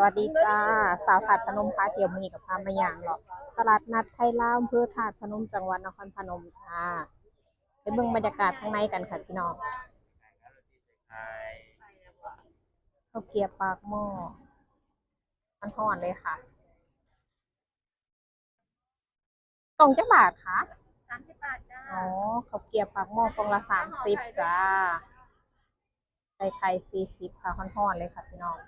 สวัสดีจ้า สาวถาดพนมพาเที่ยวมือนี้กับพามาอย่างหรอกตลาดนัดไทยลาวอำเภอถาดพนมจังหวัดนครพนมจ้าไปเบิ่งบรรยากาศข้างในกันค่ะพี่น้องข้าวเกรียบปากหม้อมันห่อนเลยค่ะกล่องจักบาทคะสามสิบบาทจ้าอ๋อข้าวเกรียบปากหม้อกล่องละสามสิบจ้าใส่ไข่สี่สิบค่ะห่อนๆเลยค่ะพี่น้อง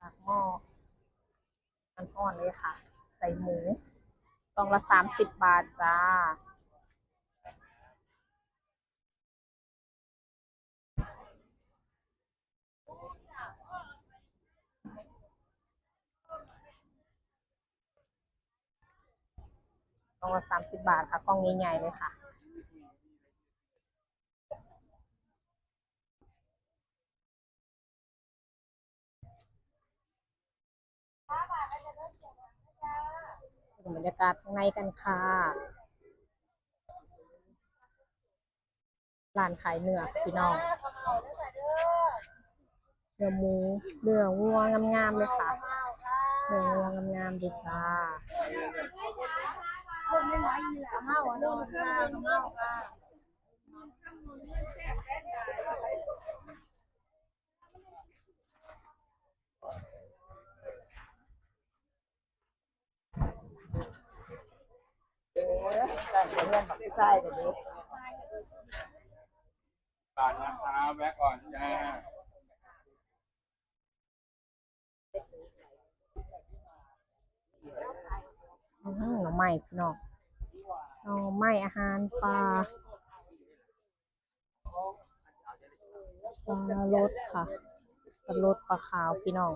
ปากหม้อมันอ่อนเลยค่ะ ใส่หมูกล่องละสามสิบบาทจ้า กล่องละสามสิบบาทค่ะ กล่องใหญ่ๆเลยค่ะ ดูบรรยากาศข้างในกันค่ะร้านขายเนื้อพี่น้องเนื้อหมูเนื้อวัวงามๆเลยค่ะเนื้อวัวงามๆดีจ้าคนไม่น้อยนี่แหละเมาค่ะ โดนะเมาค่ะก่อนนะครับแวะก่อนจ้าอื้อหือหน่อไม้พี่น้องหน่อไม้อาหารปลาปลารสค่ะปลารสปลาขาวพี่น้อง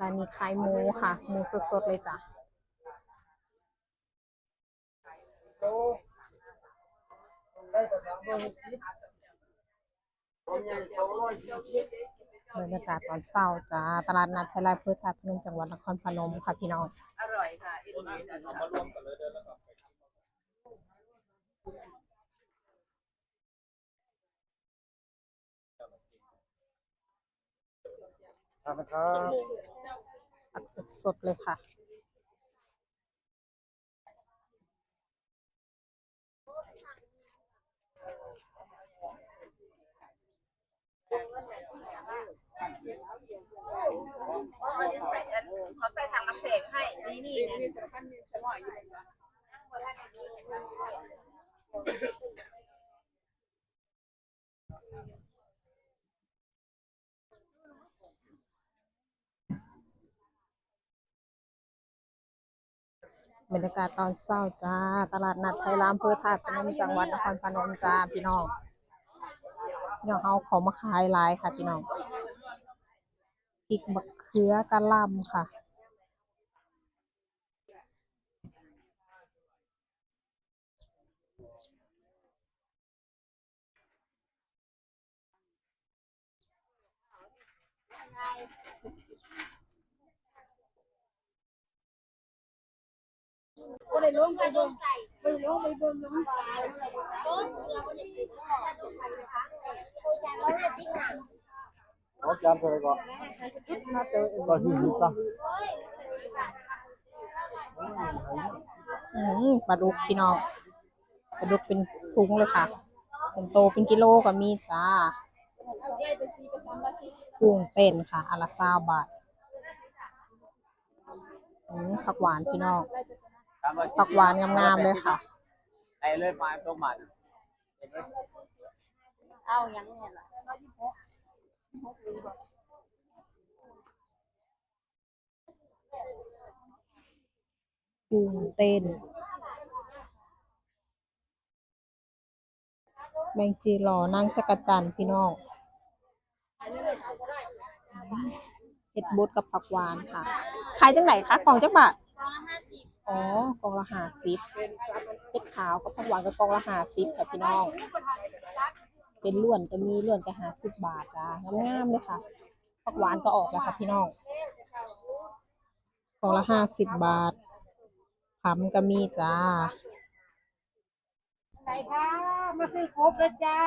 ร้านนี้ขายหมูค่ะหมูสดๆเลยจ้ะบรรยากาศตอนเช้าจ้าตลาดนัดไทยราชพืชทับพนมจังหวัดนครพนมค่ะพี่น้อง อร่อยค่ะ อินเดียจ้ะครับผักสดๆเลยค่ะ เขาใส่เขาใส่ถังน้ำแข็งให้ นี่นี่น บรรยากาศตอนเช้าจ้า ตลาดนัดไทยรามเพื่อถาดพนมจังหวัดนครพนมจ้าพี่น้องพี่น้องเอาของมาขายหลายค่ะพี่น้องพริกบักเขือกะหล่ำค่ะ ก็เลยลงไปลงไปลงไปบนลงไปลงเอาจานเท่าไหร่ก่อนก็สี่สิบป่ะอืมปลาดุกพี่น้องปลาดุกเป็นถุงเลยค่ะเป็นโตเป็นกิโลก็มีจ้ากุ้งเต้นค่ะอนละซาบาทอืมผักหวานพี่น้อง ผักหวานงามๆเลยค่ะไอ้เลยไม้ต้มมันเอายังเนี่ยล่ะกุ้งเต้น แมงจีรอนั่งจักรจันทร์พี่น้องเห็ดบดกับผักหวานค่ะขายจังไหนคะกล่องจักบาทอ๋ อกล่องละห้าสิบเห็ดขาวกับผักหวานกับกล่องละห้าสิบค่ะพี่น้อง เป็นล้วนก็มีล้วนก็ห้าสิบบาทจ้างามๆเลยค่ะผักหวานก็ออกแล้วค่ะพี่น้องกล่องละห้าสิบบาทผำก็มีจ้าไหนคะมาซื้อครบแล้วจ้า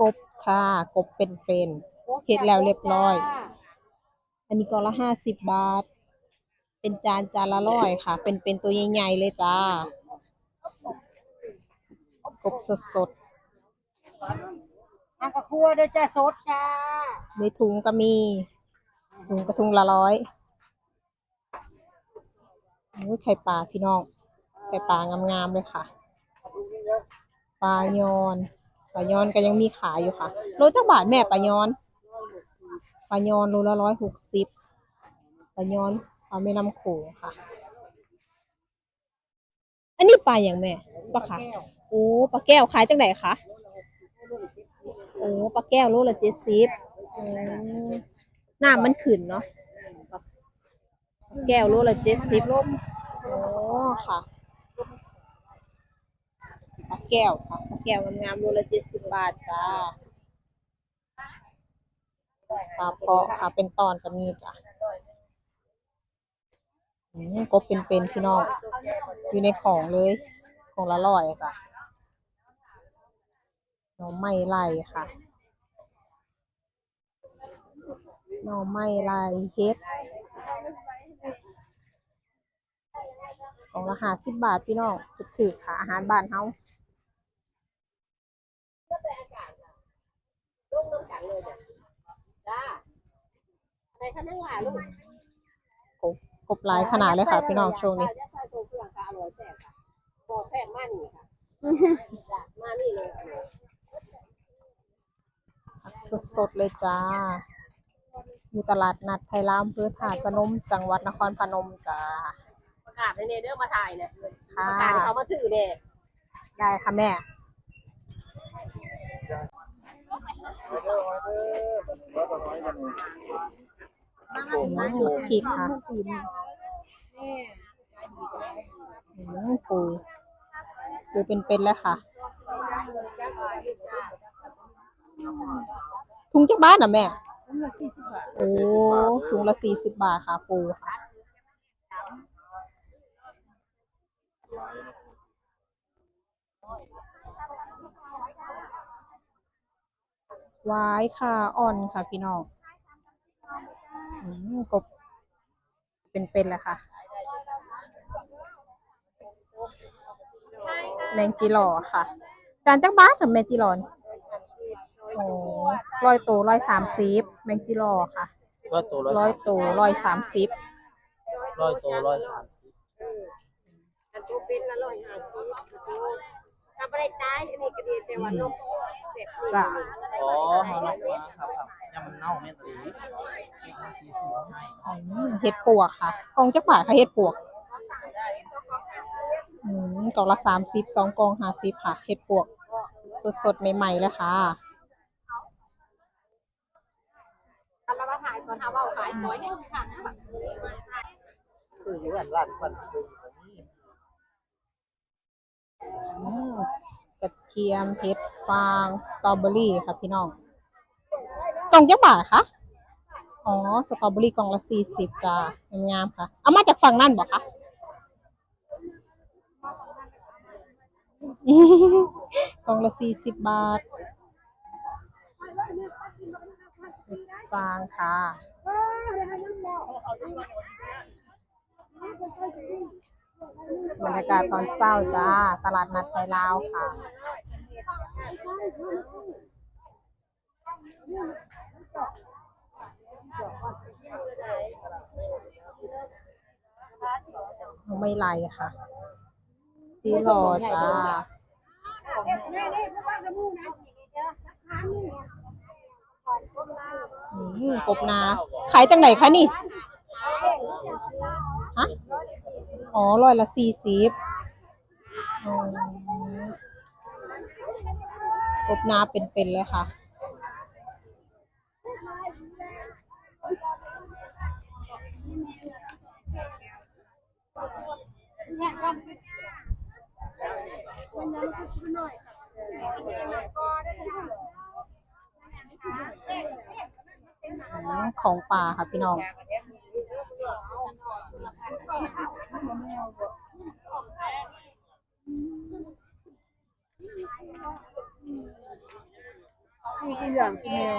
กบค่ะกบเป็นๆเฮ็ดแล้วเรียบร้อย อันนี้กล่องละห้าสิบบาท เป็นจานจานละร้อยค่ะ เป็นเป็นตัวใหญ่ๆเลยจ้ากบสดทางกระครัวด้วยจ้าสดจ้าๆในถุงก็มี ถุงกระทุงละร้อยโอ้ยไข่ปลาพี่น้อง ไข่ปลางามๆเลยค่ะ ปลายอนปลายอนก็ยังมีขายอยู่ค่ะ โลจักบาทแม่ปลายอน ปลายอนโลละร้อยหกสิบปลายอน ปลาแม่น้ำโขงค่ะ อันนี้ปลาอย่างแม่ปลาค่ะโอ้ปลาแก้วขายจังไหนคะโอ้ปลาแก้วโลละเจ็ดสิบอืมน้ำมันขึ้นเนาะปลาแก้วโลละเจ็ดสิบโอ้ค่ะปลาแก้วค่ะปลาแก้วงามๆโลละเจ็ดสิบบาทจ้าปลาเพาะค่ะเป็นตอนก็มีจ้ะ อืมกบเป็นๆพี่น้อง อยู่ในของเลย ของละร้อยอะจ้ะหน่อไม้ไล่ค่ะหน่อไม้ลายเฮ็ดของละหาสิบบาทพี่น้องถือๆค่ะอาหารบ้านเฮาไหนคะนั่งหลาลูก กบกบหลายขนาดเลยค่ะ พี่น้องช่วงนี้ใส่ตัวเครื่องค่ะอร่อยแซ่บค่ะบอกแพทย์มานี่ค่ะจ้ะมานี่เลยค่ะสดๆเลยจ้า อยู่ตลาดนัดไทยรามอำเภอถาดพนม จังหวัดนครพนมจ้า ประกาศในเนเดอร์มาถ่ายเนี่ยค่ะ ประกาศให้เขามาถือเนี่ย ได้ค่ะแม่ไว้เด้อไว้เด้อบัดนี้ว่าน้อ ยบัดนี้อืมพริกค่ะอืมปูปูเป็นๆแล้วค่ะ ถุงจักบ้านอะแม่ โอ้ถุงละสี่สิบบาทค่ะ ปูค่ะวายค่ะ อ่อนค่ะพี่น้อง กบเป็นๆแหละค่ะแมงจีหล่อค่ะ จานจักบาทค่ะแมงจีหล่อนโอ้ร้อยตัวร้อยสามสิบแมงจีหล่อค่ะร้อยตัวร้ร้ออยยตัวร้อยสามสิบร้อยตัวร้อยสามสิบอันตัวเป็นละร้อยห้าสิบทำอะไรตายอันนี้ก็ดีแต่ว่านกเป็ดนี่จ้ะอ๋อมาลงมาครับครับ ยังมันเน่าแม่ตีให้อืมเห็ดปวกค่ะกล่องจักบาทค่ะเห็ดปวกอืมกล่องละสามสิบสองกล่องห้าสิบค่ะเห็ดปวก สดๆใหม่ๆเลยค่ะทำมาถ่ายก่อนทำว่าขายน้อยให้ค่ะคืออยู่อันร้านพันคือแบบนี้อืมกระเทียมเห็ดฟาง สตรอเบอรี่ค่ะพี่น้อง กล่องจักบาทคะอ๋อสตรอเบอรี่กล่องละสี่สิบจ้างามๆค่ะ เอามาจากฝั่งนั่นบอกคะกล่องละสี่สิบบาทฟางค่ะบรรยากาศตอนเช้าจ้า ตลาดนัดไทยลาวค่ะ ไม่ไรค่ะจีรอจ้าอืมกบนา ขายจังไหนคะนี่ ฮะ อ๋อร้อยละสี่สิบกบนาเป็นๆเลยค่ะ อืมของป่าค่ะพี่น้องนี่คืออย่างแมว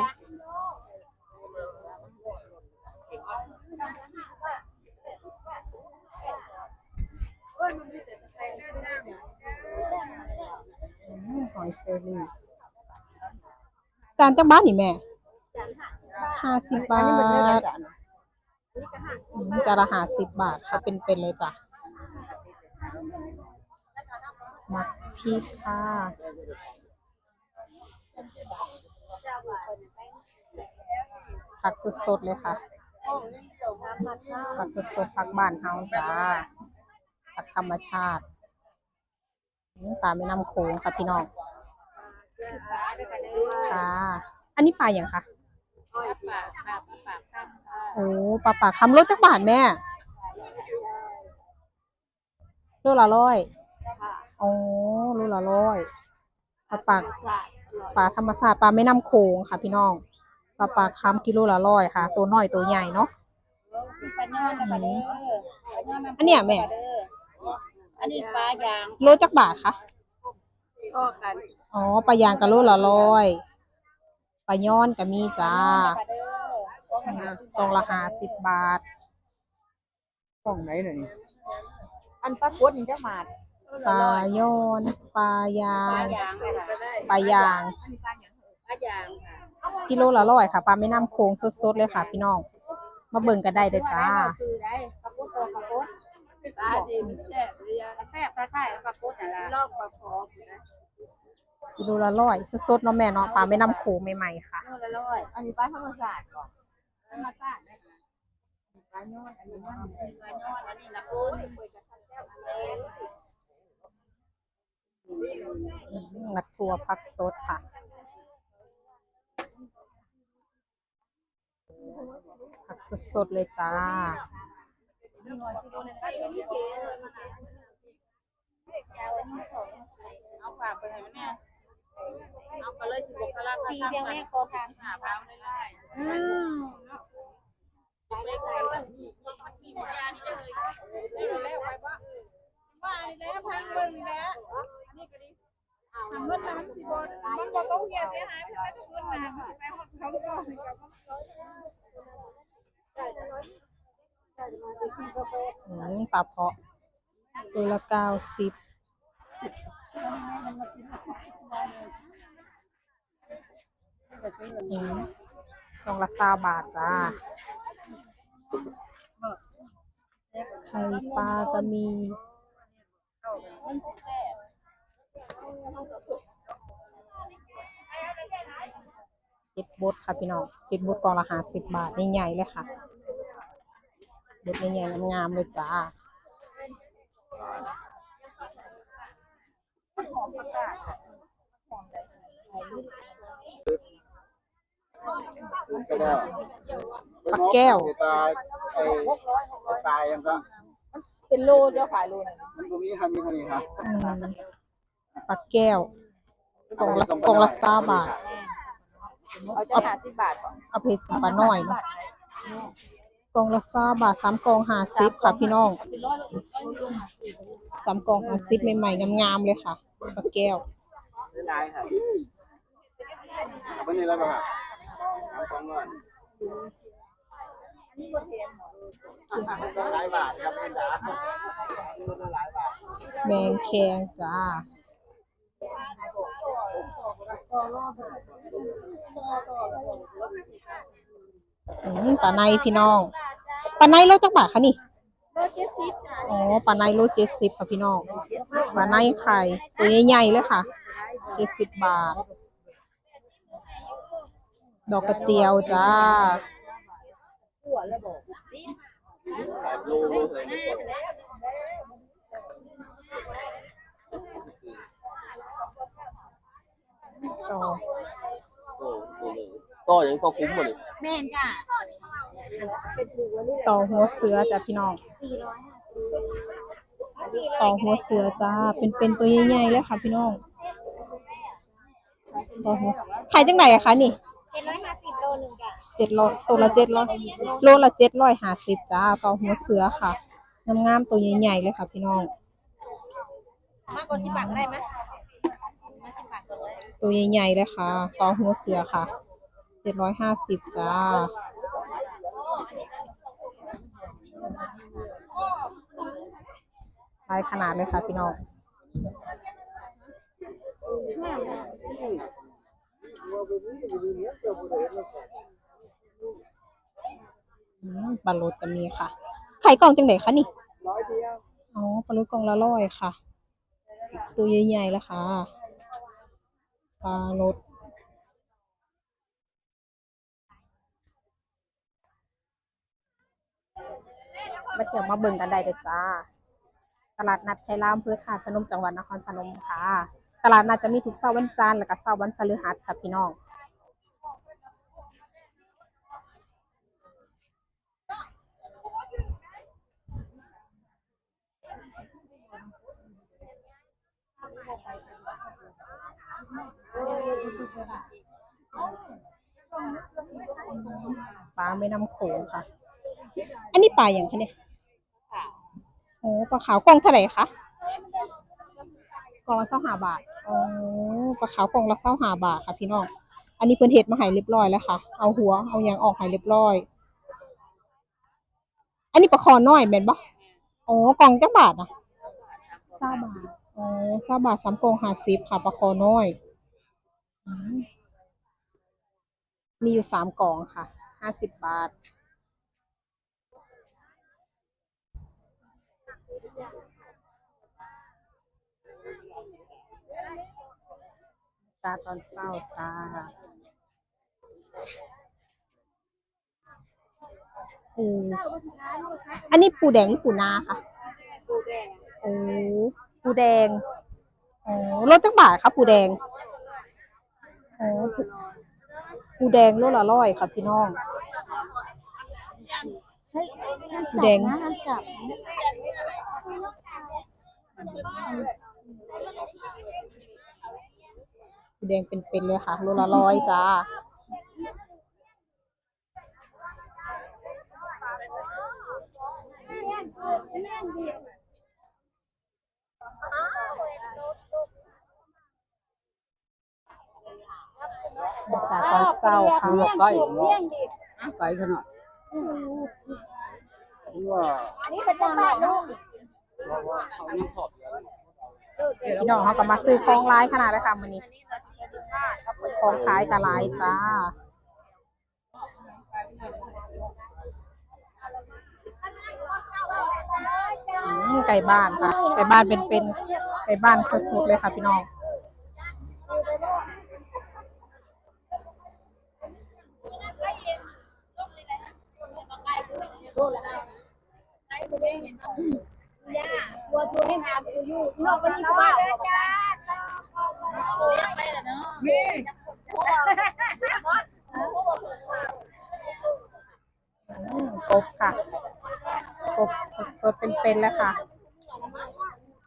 หอยเชอรี่จานจังบ้านนี่แม่ห้าสิบบาทอืมจานละห้าสิบบาทค่ะเป็นเป็นเลยจ้ะมักพริกค่ะผักสดๆเลยค่ะผักสดๆผักบ้านเฮาจ้า ผักธรรมชาติอืมปลาแม่น้ำโขงค่ะพี่น้องค่ะอันนี้ปลาอย่างคะโอ้ปลาปากคำรถจักบาทแม่โลละร้อยโอ้โลละร้อยปลาปากปลาธรรมชาติปลาแม่น้ำโขงค่ะพี่น้องปลาปากคำกิโลละร้อยค่ะ ตัวน้อยตัวใหญ่เนาะอันเนี้ยแม่ อันนี้ปลายางโลจักบาทคะก็กันอ๋อปลายางกะโลละร้อยปลาย้อนก็มีจ้าตรงละห้าสิบบาทห้องไหนหน่อยนี่อันปลากดนี่จะมาปลาย้อนปลายาปลางยางค่ะปลายาง ปลายางค่ะกิโลละร้อยค่ะปลาแม่น้ำโขงสดๆเลยค่ะ พี่น้อง มาเบิ่งกันได้เด้อจ้าคือได้ ปลากดตัวปลากดปลาดิบแซ่บเรียแซ่บคล้ายๆปลากดนั่นล่ะลอกปลาคอนะกิโลละร้อยสดๆเนาะแม่เนาะปลาแม่น้ำโขงใหม่ๆค่ะโลละร้อยอันนี้ปลาธรรมชาติก่อนธรรมชาตินะคะปลาโยนอันนี้มันปลาโยนอันนี้นะปุ้นคุยกับท่านแก้วอันนี้งัดทัวผักสดค่ะ ผักสดๆเลยจ้า เอาฝากไปให้มันเนี่ยเอาไปเลยสิบกทีเพียงแม่โคทางหาพาวได้ได้อืมไม่เคยว่ามียานี่เลยแล้วไว้ว่าว่าแล้วพังเบิ่งแล้วนนี้ก็ดีทำเมื่อนั้นสิบมันบ่ต้องเฮียเสียหายไม่ได้ทุกคนนะไปหมดเขาก่อนกับ อืมปลาเพาะตัวละเก้าสิบอืมตองละสาบาทจ้าไข่ปลาก็มีเห็ดบดค่ะพี่น้องเห็ดบดกล่องละห้าสิบบาทใหญ่ๆเลยค่ะ เด็ดใหญ่ๆงามๆเลยจ้าก็ได้ปลาแก้วปลาไอ้ปลายังก็เป็นโลเจ้าขายโลนึงมันก็มีทำมีเท่านี้ครับอืมปลาแก้วกล่องละกล่องละสาบาทเอาจะหาสิบบาทก่อนเอาเพชรปลาน้อยเนาะ กล่องละสาบาทสามกล่องห้าสิบค่ะพี่น้องสามกล่องห้าสิบใหม่ๆงามๆเลยค่ะปลาแก้วได้ได้ครับวันนี้แล้วก็ครับทำของก่อนต้องหลายบาทครับเอ็นดาหลายบาทแมงแคงจ้า อืมปลาในพี่น้องปลาในโลจักบาทคะนี่โลเจ็ดสิบอ๋อปลาในโลเจ็ดสิบค่ะพี่น้องปลาในไข่ตัวใหญ่ๆเลยค่ะเจ็ดสิบบาท ดอกกระเจียวจ้าต่อ ก็ยังพอคุ้มหมดเลยแม่นจ้ะต่อหัวเสือจ้ะพี่น้องอันนี้โลต่อหัวเสือจ้า เป็นเป็นตัวใหญ่ๆเลยค่ะพี่น้องต่อหัวเสือขายจังไหนอะคะนี่เจ็ดร้อยห้าสิบโลหนึ่งจ้ะเจ็ดร้อยตัวละเจ็ดร้อยโลละเจ็ดร้อยห้าสิบจ้าต่อหัวเสือค่ะงามๆตัวใหญ่ๆเลยค่ะพี่น้องมากกว่าสิบบาทได้ไหมมาสิบบาทก่อนเลยตัวใหญ่ๆเลยค่ะ ต่อหัวเสือค่ะ เจ็ดร้อยห้าสิบจ้า หลายขนาดเลยค่ะพี่น้องอืมปลาโรดก็มีค่ะ ไข่กล่องจังไหนคะนี่อ๋อปลาโรดกล่องละร้อยค่ะ ตัวใหญ่ๆแล้วค่ะปลาโรด มาเที่ยวมาเบิ่งกันได้เลยจ้า ตลาดนัดไทยรามอำเภอถาดพนมจังหวัดนครพนมค่ะ ตลาดนัดจะมีทุกเสาร์วันจันทร์และก็เสาร์วันพฤหัสค่ะพี่น้องปลาแม่น้ำโขงค่ะ อันนี้ปลาอย่างคะเนี่ยโอ้ปลาขาวกล่องเท่าไหร่คะกล่องละเศร้าหาบาทอ๋อปลาขาวกล่องละเศร้าหาบาทค่ะพี่น้อง อันนี้เพิ่นเห็ดมาให้เรียบร้อยแล้วค่ะ เอาหัวเอาหยางออกให้เรียบร้อย อันนี้ปลาคอน้อยแม่นบ่อ๋อกล่องจักบาทนะเศร้าบาทอ๋อเศร้าบาทสามกล่องห้าสิบค่ะปลาคอน้อยอืมมีอยู่สามกล่องค่ะห้าสิบบาท จ้าตอนเศร้าจ้าอืมอันนี้ปูแดงหรือปูนาคะปูแดงโอ้ปูแดงโอ้รสจักบาทคะปูแดงโอ้ปูปูแดงโลละร้อยค่ะพี่น้อง ปูแดงจับปูแดงเป็นๆเลยค่ะโลละร้อยจ้าบรรยากาศตอนเศร้าค่ะใกล้ไกลขนาด ว่านี่เป็นจังหวัดลูกเขายังสดพี่น้องเขาก็มาซื้อของร้ายขนาดเลยค่ะมันนี้ของขายตลายจ้าไก่บ้านค่ะไก่บ้านเป็นๆไก่บ้านสดๆเลยค่ะพี่น้อง บัวชวนให้นาไป อยู่นอกวันนี้ก็ว่าจ้าเรียกไปแล้วเนาะนี่อืมกบค่ะกบสดเป็นๆเลยค่ะ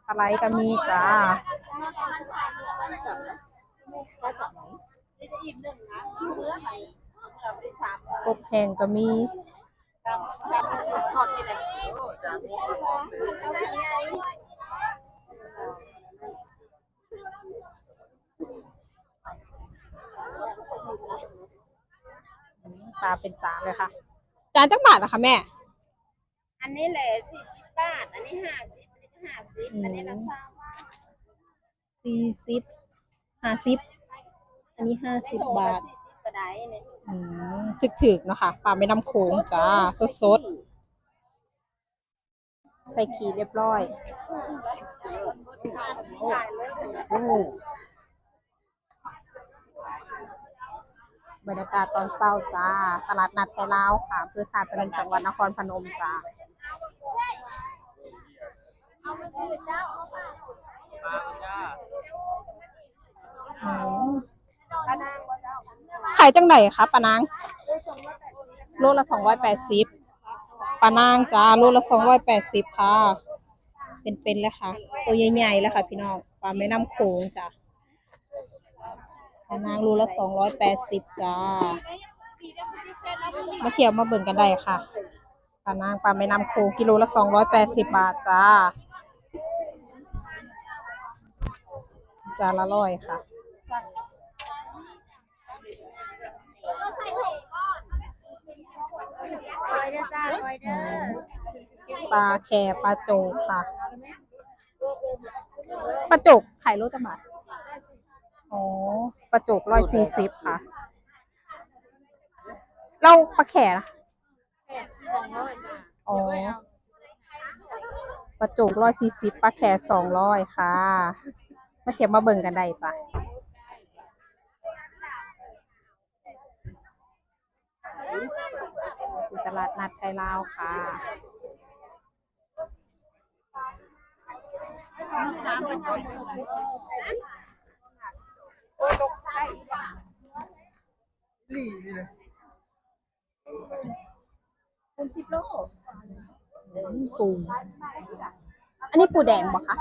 ปลาไหลก็มีจ้ากบแห้งก็มีาเป็นจานเลยค่ะ จานจักบาทนะคะแม่ อันนี้แหละสี่สิบบาท อันนี้ห้าสิบอันนี้ห้าสิบอันนี้ละสามบาทสี่สิบห้าสิบอันนี้ห้าสิบบาทสี่สิบก็ได้เนี่ยอืมถึกๆเนาะค่ะปลาไม่น้ำโขงจ้า สดๆใส่ขีเรียบร้อยโอ้ บรรยากาศตอนเช้าจ้า ตลาดนัดไทยลาวค่ะอำเพื่อขาดเป็นจังหวัดนครพนมจ้าปลาจ้าอืมขายจังไหนคะปานางโลละสองร้อยแปดสิบปานางจ้าโลละสองร้อยแปดสิบค่ะ เป็นๆเลยค่ะ ตัวใหญ่ๆแล้วค่ะ พี่น้องปลาแม่น้ำโขงจ้ะปลา นางรูละสองร้อยแปดสิบจ้า มาเที่ยวมาเบิ่งกันได้ค่ะปลานางปลาแม่น้ำโขงกิโลละสองร้อยแปดสิบบาทจ้า จานละร้อยค่ะคอยเด้อจ้าคอยเด้อปลาแคปลาโจกค่ะ ปลาโจกขายโลจะบาท อ๋อปลาโจกร้อยสี่สิบค่ะ เราปลาแขนะสองร้อยจ้าอ๋อปลาโจกร้อยสี่สิบปลาแขสองร้อยค่ะ มาเทียบมาเบิ่งกันได้จ้ะอยู่ตลาดนัดไทยลาวค่ะ ปูอันนี้ปูแดงบ่คะ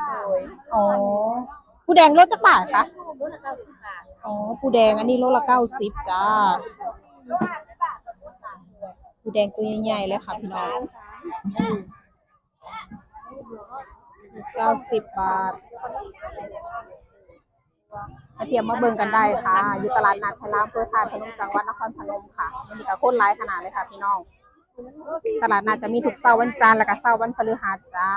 อ๋อ ปูแดงโลจักบาทคะอ๋อ ปูแดงอันนี้โลละเก้าสิบจ้า ปูแดงตัวใหญ่ๆเลยค่ะพี่น้องเก้าสิบบาท มาเทียมมาเบิ่งกันได้ค่ะ อยู่ตลาดนัดไทยรามเพื่อทายพนมจังหวัดนครพนมค่ะมันมีกับคนร้ายขนาดเลยค่ะพี่น้อง ตลาดนัดจะมีทุกเสาร์วันจันทร์และก็เสาร์วันพฤหัสจ้า